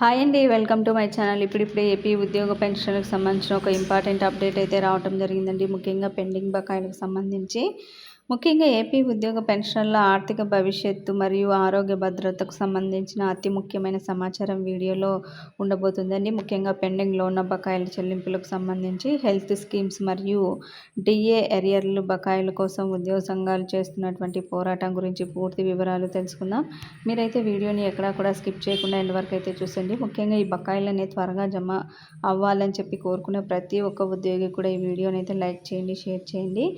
Hi అండి welcome to my channel. ఇప్పుడిప్పుడే AP ఉద్యోగ పెన్షన్లకు సంబంధించిన ఒక ఇంపార్టెంట్ అప్డేట్ అయితే రావడం జరిగిందండి. ముఖ్యంగా పెండింగ్ బకాయిలకు సంబంధించి. ముఖ్యంగా ఏపీ ఉద్యోగ పెన్షన్ల ఆర్థిక భవిష్యత్తు మరియు ఆరోగ్య భద్రతకు సంబంధించిన అతి ముఖ్యమైన సమాచారం వీడియోలో ఉండబోతుందండి. ముఖ్యంగా పెండింగ్లో ఉన్న బకాయిల చెల్లింపులకు సంబంధించి హెల్త్ స్కీమ్స్ మరియు డిఏ ఎరియర్లు బకాయిల కోసం ఉద్యోగ సంఘాలు చేస్తున్నటువంటి పోరాటం గురించి పూర్తి వివరాలు తెలుసుకుందాం. మీరైతే వీడియోని ఎక్కడా కూడా స్కిప్ చేయకుండా ఎండ్ వరకు అయితే చూసండి. ముఖ్యంగా ఈ బకాయిలని త్వరగా జమ అవ్వాలని చెప్పి కోరుకునే ప్రతి ఒక్క ఉద్యోగి కూడా ఈ వీడియోని అయితే లైక్ చేయండి షేర్ చేయండి.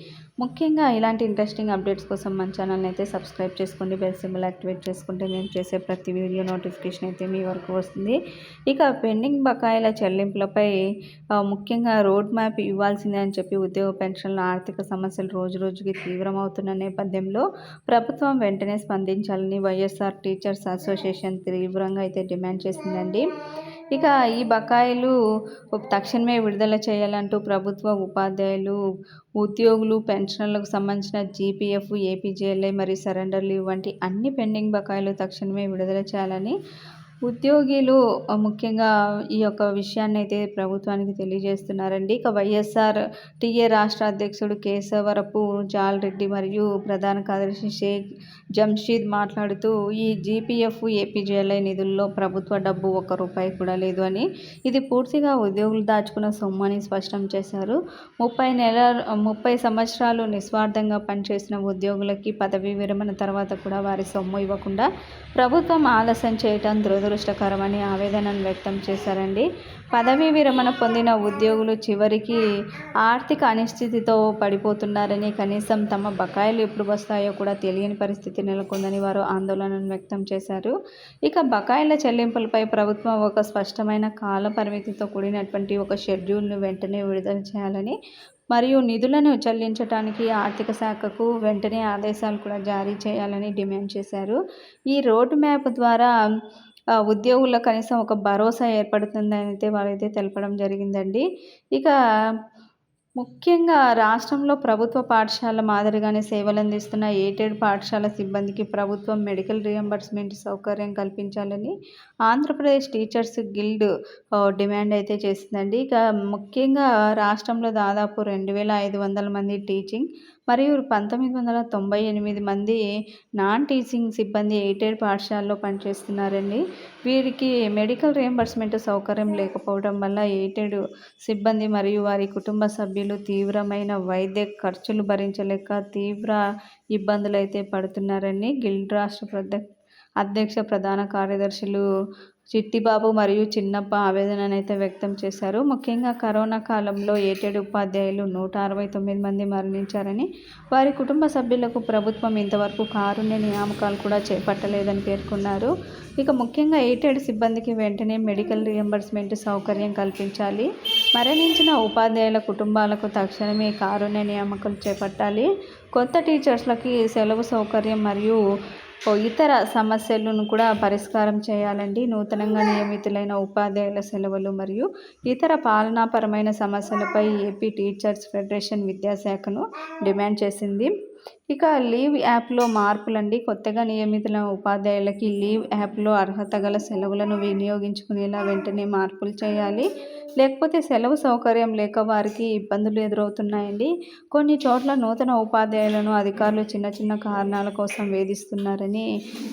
ముఖ్యంగా ఇలాంటి ఇంట్రెస్టింగ్ అప్డేట్స్ కోసం మన ఛానల్ని అయితే సబ్స్క్రైబ్ చేసుకోండి బెల్ సింబల్ యాక్టివేట్ చేసుకుంటే మేము చేసే ప్రతి వీడియో నోటిఫికేషన్ అయితే మీ వరకు వస్తుంది. ఇక పెండింగ్ బకాయిల చెల్లింపులపై ముఖ్యంగా రోడ్ మ్యాప్ ఇవ్వాల్సిందే అని చెప్పి ఉద్యోగ పెన్షన్ల ఆర్థిక సమస్యలు రోజు రోజుకి తీవ్రమవుతున్న నేపథ్యంలో ప్రభుత్వం వెంటనే స్పందించాలని వైఎస్ఆర్ టీచర్స్ అసోసియేషన్ తీవ్రంగా అయితే డిమాండ్ చేసిందండి. ఇక ఈ బకాయిలు తక్షణమే విడుదల చేయాలంటూ ప్రభుత్వ ఉపాధ్యాయులు ఉద్యోగులు పెన్షన్లకు సంబంధించిన జీపీఎఫ్ ఏపీజేఎల్ఐ మరియు సరెండర్ లీవ్ వంటి అన్ని పెండింగ్ బకాయిలు తక్షణమే విడుదల చేయాలని ఉద్యోగులు ముఖ్యంగా ఈ యొక్క విషయాన్ని అయితే ప్రభుత్వానికి తెలియజేస్తున్నారండి. ఇక వైఎస్ఆర్ టీఏ రాష్ట్ర అధ్యక్షుడు కేశవరపు జాలరెడ్డి మరియు ప్రధాన కార్యదర్శి షేక్ జంషీద్ మాట్లాడుతూ ఈ జీపీఎఫ్ ఏపీజేఎల్ఐ నిధుల్లో ప్రభుత్వ డబ్బు ఒక్క రూపాయి కూడా లేదు అని. ఇది పూర్తిగా ఉద్యోగులు దాచుకున్న సొమ్ము అని స్పష్టం చేశారు. ముప్పై నెల ముప్పై సంవత్సరాలు నిస్వార్థంగా పనిచేసిన ఉద్యోగులకి పదవీ విరమణ తర్వాత కూడా వారి సొమ్ము ఇవ్వకుండా ప్రభుత్వం ఆలస్యం చేయటం దురద దురదృష్టకరమని ఆవేదనను వ్యక్తం చేశారండి. పదవీ విరమణ పొందిన ఉద్యోగులు చివరికి ఆర్థిక అనిశ్చితితో పడిపోతున్నారని కనీసం తమ బకాయిలు ఎప్పుడు వస్తాయో కూడా తెలియని పరిస్థితి నెలకొందని వారు ఆందోళనను వ్యక్తం చేశారు. ఇక బకాయిల చెల్లింపులపై ప్రభుత్వం ఒక స్పష్టమైన కాల పరిమితితో కూడినటువంటి ఒక షెడ్యూల్ను వెంటనే విడుదల చేయాలని మరియు నిధులను చెల్లించడానికి ఆర్థిక శాఖకు వెంటనే ఆదేశాలు కూడా జారీ చేయాలని డిమాండ్ చేశారు. ఈ రోడ్ మ్యాప్ ద్వారా ఉద్యోగుల్లో కనీసం ఒక భరోసా ఏర్పడుతుందని అయితే వారైతే తెలపడం జరిగిందండి. ఇక ముఖ్యంగా రాష్ట్రంలో ప్రభుత్వ పాఠశాల మాదిరిగానే సేవలు అందిస్తున్న ఎయిటెడ్ పాఠశాల సిబ్బందికి ప్రభుత్వం మెడికల్ రియంబర్స్మెంట్ సౌకర్యం కల్పించాలని ఆంధ్రప్రదేశ్ టీచర్స్ గిల్డ్ డిమాండ్ అయితే చేసిందండి. ఇక ముఖ్యంగా రాష్ట్రంలో దాదాపు రెండు వేల ఐదు వందల మంది టీచింగ్ మరియు పంతొమ్మిది వందల తొంభై ఎనిమిది మంది నాన్ టీచింగ్ సిబ్బంది ఎయిటెడ్ పాఠశాలలో పనిచేస్తున్నారండి. వీరికి మెడికల్ రియంబర్స్మెంట్ సౌకర్యం లేకపోవడం వల్ల ఎయిటెడ్ సిబ్బంది మరియు వారి కుటుంబ సభ్యులు తీవ్రమైన వైద్య ఖర్చులు భరించలేక తీవ్ర ఇబ్బందులు అయితే పడుతున్నారండి. గిల్డ్ రాష్ట్ర అధ్యక్ష ప్రధాన కార్యదర్శులు చిట్టిబాబు మరియు చిన్నప్ప ఆవేదననైతే వ్యక్తం చేశారు. ముఖ్యంగా కరోనా కాలంలో ఏటెడ్ ఉపాధ్యాయులు నూట అరవై తొమ్మిది మంది మరణించారని వారి కుటుంబ సభ్యులకు ప్రభుత్వం ఇంతవరకు కారుణ్య నియామకాలు కూడా చేపట్టలేదని పేర్కొన్నారు. ఇక ముఖ్యంగా ఏటేడు సిబ్బందికి వెంటనే మెడికల్ రియంబర్స్మెంట్ సౌకర్యం కల్పించాలి. మరణించిన ఉపాధ్యాయుల కుటుంబాలకు తక్షణమే కారుణ్య నియామకాలు చేపట్టాలి. కొత్త టీచర్స్లకి సెలవు సౌకర్యం మరియు ఇతర సమస్యలను కూడా పరిష్కారం చేయాలండి. నూతనంగా నియమితులైన ఉపాధ్యాయుల సెలవులు మరియు ఇతర పాలనాపరమైన సమస్యలపై ఏపీ టీచర్స్ ఫెడరేషన్ విద్యాశాఖను డిమాండ్ చేసింది. ఇక లీవ్ యాప్లో మార్పులండి. కొత్తగా నియమితుల ఉపాధ్యాయులకి లీవ్ యాప్లో అర్హత గల సెలవులను వినియోగించుకునేలా వెంటనే మార్పులు చేయాలి. లేకపోతే సెలవు సౌకర్యం లేక వారికి ఇబ్బందులు ఎదురవుతున్నాయండి. కొన్ని చోట్ల నూతన ఉపాధ్యాయులను అధికారులు చిన్న చిన్న కారణాల కోసం వేధిస్తున్నారని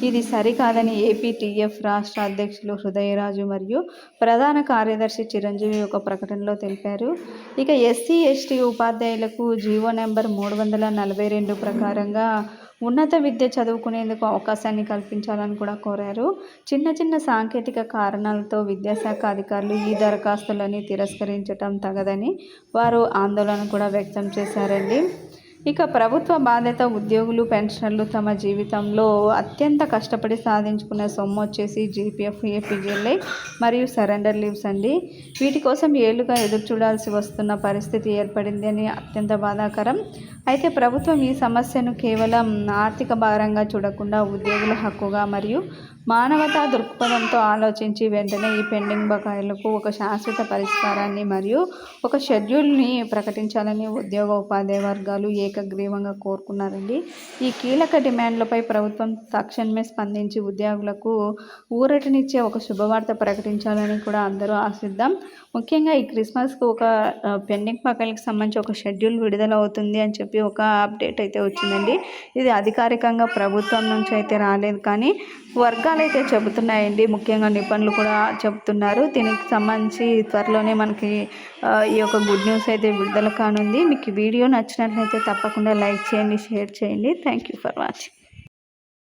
ఇది సరికాదని ఏపీటీఎఫ్ రాష్ట్ర అధ్యక్షులు హృదయరాజు మరియు ప్రధాన కార్యదర్శి చిరంజీవి ఒక ప్రకటనలో తెలిపారు. ఇక ఎస్సీ ఎస్టీ ఉపాధ్యాయులకు జీవో నెంబర్ మూడు వందల నలభై రెండు ప్రకారంగా ఉన్నత విద్య చదువుకునేందుకు అవకాశాన్ని కల్పించాలని కూడా కోరారు. చిన్న చిన్న సాంకేతిక కారణాలతో విద్యాశాఖ అధికారులు ఈ దరఖాస్తులని తిరస్కరించటం తగదని వారు ఆందోళన కూడా వ్యక్తం చేశారండి. ఇక ప్రభుత్వ బాధ్యత ఉద్యోగులు పెన్షనర్లు తమ జీవితంలో అత్యంత కష్టపడి సాధించుకున్న సొమ్ము వచ్చేసి జీపీఎఫ్ ఏపీజీఎల్ఐ మరియు సరెండర్ లీవ్స్ అండి. వీటి కోసం ఏళ్ళుగా ఎదురు చూడాల్సి వస్తున్న పరిస్థితి ఏర్పడింది అని అత్యంత బాధాకరం. అయితే ప్రభుత్వం ఈ సమస్యను కేవలం ఆర్థిక భారంగా చూడకుండా ఉద్యోగుల హక్కుగా మరియు మానవతా దృక్పథంతో ఆలోచించి వెంటనే ఈ పెండింగ్ బకాయిలకు ఒక శాశ్వత పరిష్కారాన్ని మరియు ఒక షెడ్యూల్ని ప్రకటించాలని ఉద్యోగ ఉపాధ్యాయ వర్గాలు ఏకగ్రీవంగా కోరుకున్నారండి. ఈ కీలక డిమాండ్లపై ప్రభుత్వం తక్షణమే స్పందించి ఉద్యోగులకు ఊరటనిచ్చే ఒక శుభవార్త ప్రకటించాలని కూడా అందరూ ఆశిద్దాం. ముఖ్యంగా ఈ క్రిస్మస్కు ఒక పెండింగ్ బకాయిలకు సంబంధించి ఒక షెడ్యూల్ విడుదల అవుతుంది అని చెప్పి ఒక అప్డేట్ అయితే వచ్చిందండి. ఇది అధికారికంగా ప్రభుత్వం నుంచి అయితే రాలేదు కానీ వర్గాలు అయితే చెబుతున్నాయండి. ముఖ్యంగా నిపుణులు కూడా చెబుతున్నారు. దీనికి సంబంధించి త్వరలోనే మనకి ఈ యొక్క గుడ్ న్యూస్ అయితే విడుదల కానుంది. మీకు వీడియో నచ్చినట్లయితే తప్పకుండా లైక్ చేయండి షేర్ చేయండి. Thank you for watching.